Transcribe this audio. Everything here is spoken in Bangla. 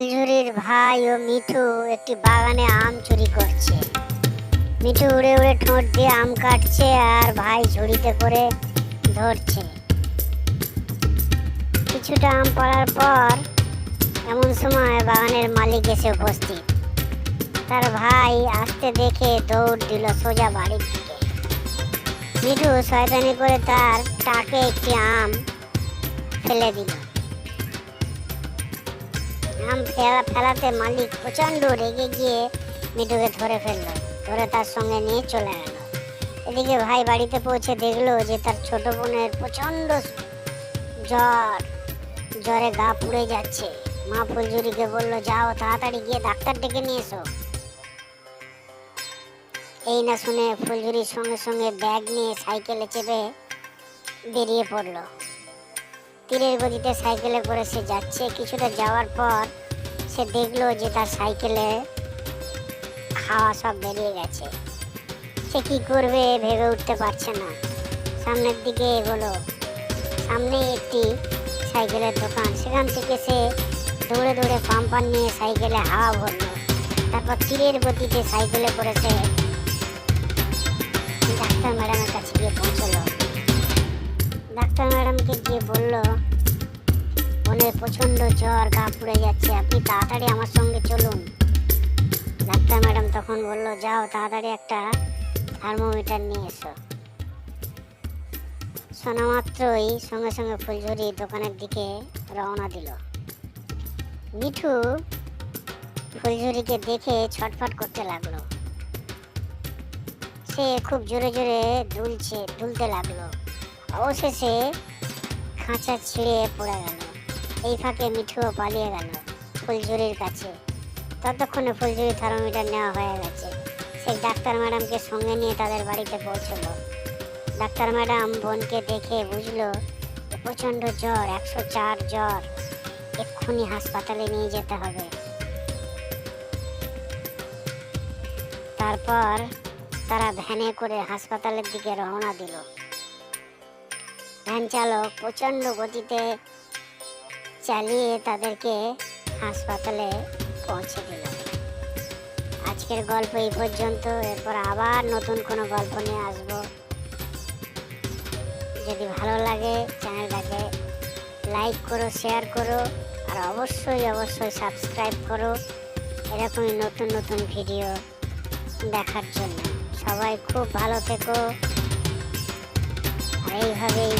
ঝুরির ভাই ও মিঠু একটি বাগানে আম চুরি করছে। মিঠু উড়ে উড়ে ঠোঁট দিয়ে আম কাটছে আর ভাই ঝুড়িতে করে ধরছে। কিছুটা আম পড়ার পর এমন সময় বাগানের মালিক এসে উপস্থিত। তার ভাই আসতে দেখে দৌড় দিল সোজা বাড়ির দিকে। মিঠু শয়তানি করে তার টাকে একটি আম ফেলে দিল। আম ফেলা ফেলাতে মালিক প্রচণ্ড রেগে গিয়ে মিঠুকে ধরে ফেলল। ধরে তার সঙ্গে নিয়ে চলে গেল। এদিকে ভাই বাড়িতে পৌঁছে দেখল যে তার ছোট বোনের প্রচণ্ড জ্বর। জ্বরে গা পুড়ে যাচ্ছে। মা ফুলঝুরিকে বলল, যাও, তাড়াতাড়ি গিয়ে ডাক্তার ডেকে নিয়ে এসো। এই না শুনে ফুলঝুরির সঙ্গে সঙ্গে ব্যাগ নিয়ে সাইকেলে চেপে বেরিয়ে পড়ল। তীরের গতিতে সাইকেলে করে সে যাচ্ছে। কিছুটা যাওয়ার পর সে দেখল যে তার সাইকেলে হাওয়া সব বেরিয়ে গেছে। সে কি করবে ভেবে উঠতে পারছে না। সামনের দিকে এগোলো। সামনে একটি সাইকেলের দোকান। সেখান থেকে সে দৌড়ে দৌড়ে পাম্পার নিয়ে সাইকেলে হাওয়া ভরলো। তারপর তীরের গতিতে সাইকেলে করে সে ডাক্তার ম্যাডামের কাছে গিয়ে পৌঁছলো। ডাক্তার গিয়ে বলল বোনের প্রচণ্ড জ্বর, গা পুড়ে যাচ্ছে, আপনি তাড়াতাড়ি আমার সঙ্গে চলুন। ডাক্তার ম্যাডাম তখন বলল, যাও, তাড়াতাড়ি একটা থার্মোমিটার নিয়ে এসো। শোনা মাত্রই সঙ্গে সঙ্গে ফুলঝুরি দোকানের দিকে রওনা দিল। মিঠু ফুলঝুরিকে দেখে ছটফট করতে লাগল। সে খুব জোরে জোরে দুলছে, দুলতে লাগল। অবশেষে খাঁচা ছিঁড়ে পড়ে গেল। এই ফাঁকে মিঠুও পালিয়ে গেল ফুলঝুরির কাছে। ততক্ষণে ফুলঝুরি থার্মোমিটার নেওয়া হয়ে গেছে। সেই ডাক্তার ম্যাডামকে সঙ্গে নিয়ে তাদের বাড়িতে পৌঁছলো। ডাক্তার ম্যাডাম বোনকে দেখে বুঝলো প্রচণ্ড জ্বর, একশো চার জ্বর। এক্ষুনি হাসপাতালে নিয়ে যেতে হবে। তারপর তারা ভ্যানে করে হাসপাতালের দিকে রওনা দিল। ভ্যান চালক প্রচণ্ড গতিতে চালিয়ে তাদেরকে হাসপাতালে পৌঁছে দিল। আজকের গল্প এই পর্যন্ত। এরপর আবার নতুন কোনো গল্প নিয়ে আসব। যদি ভালো লাগে, চ্যানেলটাকে লাইক করো, শেয়ার করো, আর অবশ্যই অবশ্যই সাবস্ক্রাইব করো এরকমই নতুন নতুন ভিডিও দেখার জন্য। সবাই খুব ভালো থেকো। আর এইভাবেই